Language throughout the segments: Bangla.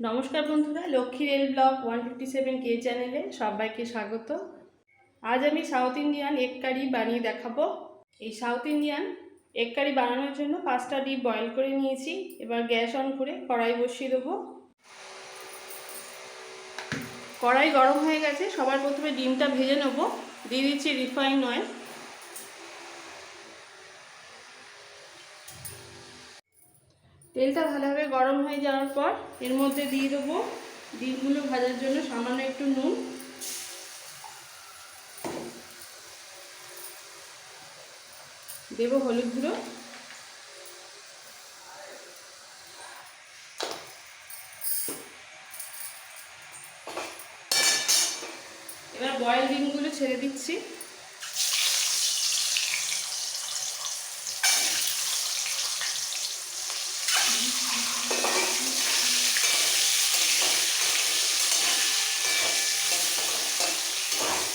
নমস্কার বন্ধুরা, Lakshmi rail blog one fifty seven কে চ্যানেলে সবাইকে স্বাগত। আজ আমি সাউথ ইন্ডিয়ান এগ কারি বানিয়ে দেখাবো। এই সাউথ ইন্ডিয়ান এগ কারি বানানোর জন্য পাঁচটা ডিপ বয়েল করে নিয়েছি। এবার গ্যাস অন করে কড়াই বসিয়ে দেবো। কড়াই গরম হয়ে গেছে, সবার প্রথমে ডিমটা ভেজে নেব। দিয়ে দিচ্ছি রিফাইন অয়েল তেলটা ভালোভাবে গরম হয়ে যাওয়ার পর এর মধ্যে দিয়ে দেবো ডিমগুলো ভাজার জন্য সামান্য একটু নুন। দেব হলুদ গুঁড়ো। এবার বয়েল ডিমগুলো ছেড়ে দিচ্ছি।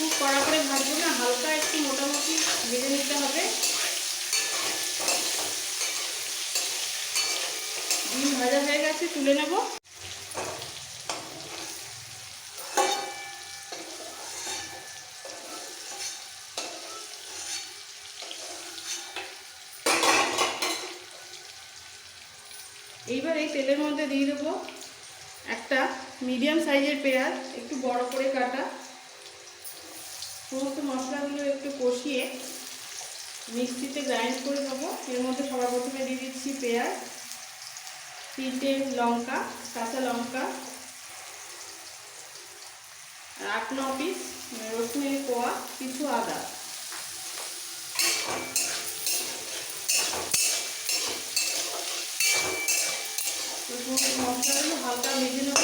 খুব কড়া করে ভাজবো না, হালকা একটু মোটামুটি ভেজে নিতে হবে। ডিম ভাজা হয়ে গেছে, তুলে নেব। এইবার এই তেলের মধ্যে দিয়ে দেবো একটা মিডিয়াম সাইজের পেঁয়াজ, একটু বড় করে কাটা। সমস্ত মশলাগুলো একটু কষিয়ে মিক্সিতে গ্রাইন্ড করে নেব। এর মধ্যে সবার প্রথমে দিয়ে দিচ্ছি পেঁয়াজ, তিনটে লঙ্কা, কাঁচা লঙ্কা আট ন পিস রসুনের কোয়া, কিছু আদা। মশলাগুলো হালকা ভেজে নেব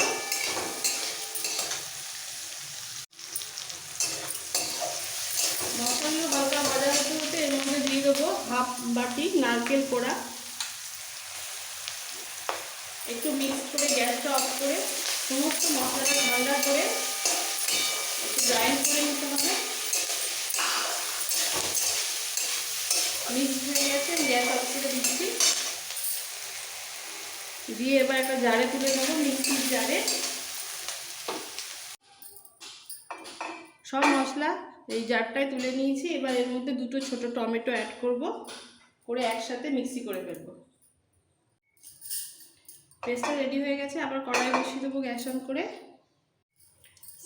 মশলাগুলো হালকা ভাজা হতে হতে এর মধ্যে দিয়ে দেবো হাফ বাটি, নারকেল কোড়া একটু মিক্স করে গ্যাসটা অফ করে সমস্ত মশলাটা ঠান্ডা করে একটু গ্রাইন্ড করে নিতে হবে। মিক্স হয়ে গেছে গ্যাস অফ করে দিচ্ছি। দিয়ে এবার একটা জারে তুলে নেব মিক্সির জারে। সব মশলা এই জারটায় তুলে নিয়েছি। এবার এর মধ্যে দুটো ছোট টমেটো অ্যাড করব, করে একসাথে মিক্সি করে ফেলব। পেস্টটা রেডি হয়ে গেছে, আবার কড়াই বসিয়ে দেবো গ্যাস অন করে।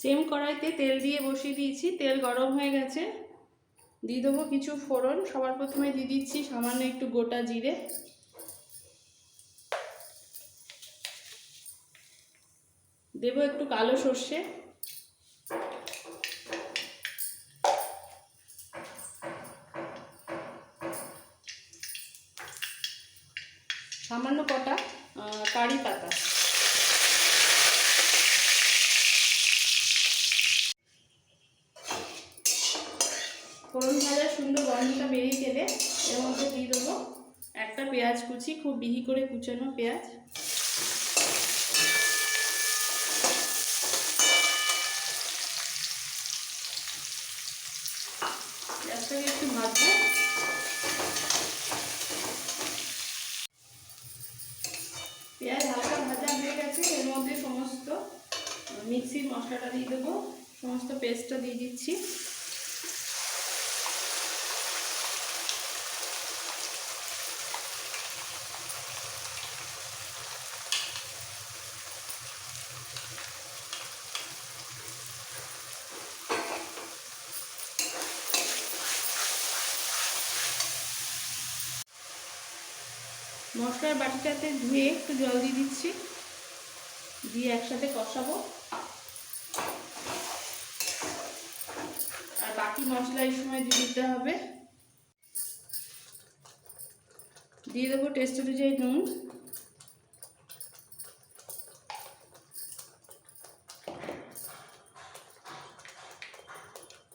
সেম কড়াইতে তেল দিয়ে বসিয়ে দিয়েছি, তেল গরম হয়ে গেছে। দিয়ে দেবো কিছু ফোড়ন, সবার প্রথমে দিয়ে দিচ্ছি সামান্য একটু গোটা জিরে। দেবো একটু কালো সর্ষে। সামান্য কটা কারি পাতা। ফোড়ন ভাজার সুন্দর গন্ধটা বেরিয়ে গেলে এর মধ্যে দিয়ে দেবো একটা পেঁয়াজ কুচি, খুব বিহি করে কুচানো পেঁয়াজ পেঁয়াজটাকে একটু ভাজবো পেঁয়াজ হালকা ভাজা হয়ে গেছে এর মধ্যে সমস্ত মিক্সির মশলাটা দিয়ে দেবো। সমস্ত পেস্টটা দিয়ে দিচ্ছি। মশলার বাটিটাতে ধুয়ে একটু জল দিয়ে দিচ্ছি। দিয়ে একসাথে কষাবো। আর বাকি মশলা এই সময় দিয়ে দিতে হবে। দিয়ে দেবো টেস্ট অনুযায়ী নুন।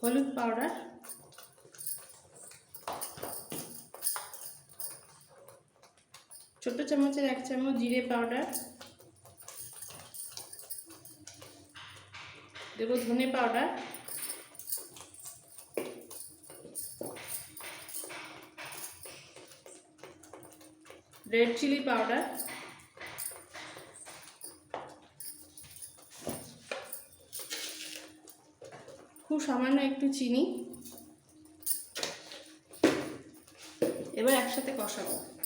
হলুদ পাউডার ছোট চামচের এক চামচ জিরে পাউডার দেবো ধনে পাউডার। Red chilli powder. খুব সামান্য একটু চিনি। এবার একসাথে কষাবো।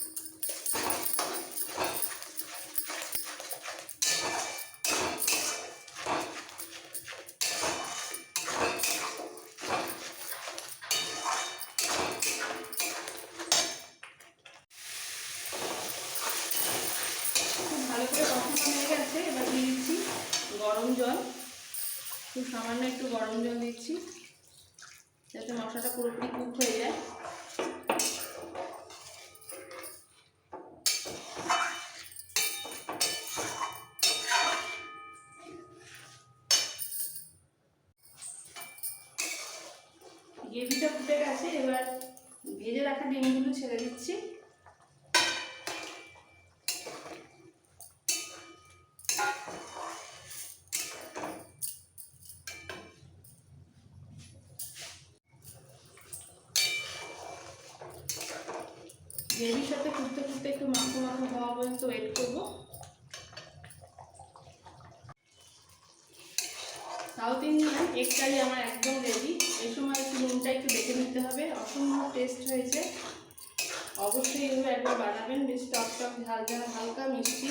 গরম জল। খুব সামান্য একটু গরম জল দিচ্ছি, যাতে মশলাটা পুরোপুরি কুক হয়ে যায়। গ্রেভিটা ফুটে গেছে, এবার ভেজে রাখা ডিমগুলো ছেড়ে দিচ্ছি। গ্রেভির সাথে ফুটতে ফুটতে একটু মাখো মাখো হওয়া পর্যন্ত ওয়েট করব। সাউথ ইন্ডিয়ান এগ কারি আমার একদম রেডি এই সময় একটু নুনটা একটু দেখে নিতে হবে। অসম্ভব টেস্ট হয়েছে। অবশ্যই এগুলো একবার বানাবেন। বেশ টক টক ঝাল ঝাল হালকা মিষ্টি।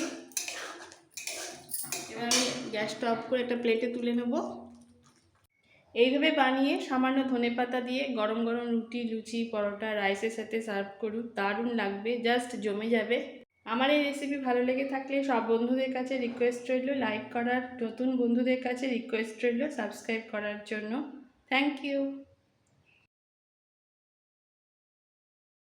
এবার আমি গ্যাসটা অফ করে একটা প্লেটে তুলে নেব। এইভাবে বানিয়ে সামান্য ধনে পাতা দিয়ে গরম গরম রুটি, লুচি, পরোটা, রাইসের সাথে সার্ভ করুন। দারুণ লাগবে, জাস্ট জমে যাবে। আমার এই রেসিপি ভালো লেগে থাকলে সব বন্ধুদের কাছে রিকোয়েস্ট রইল লাইক করার। নতুন বন্ধুদের কাছে রিকোয়েস্ট রইল সাবস্ক্রাইব করার জন্য। Thank you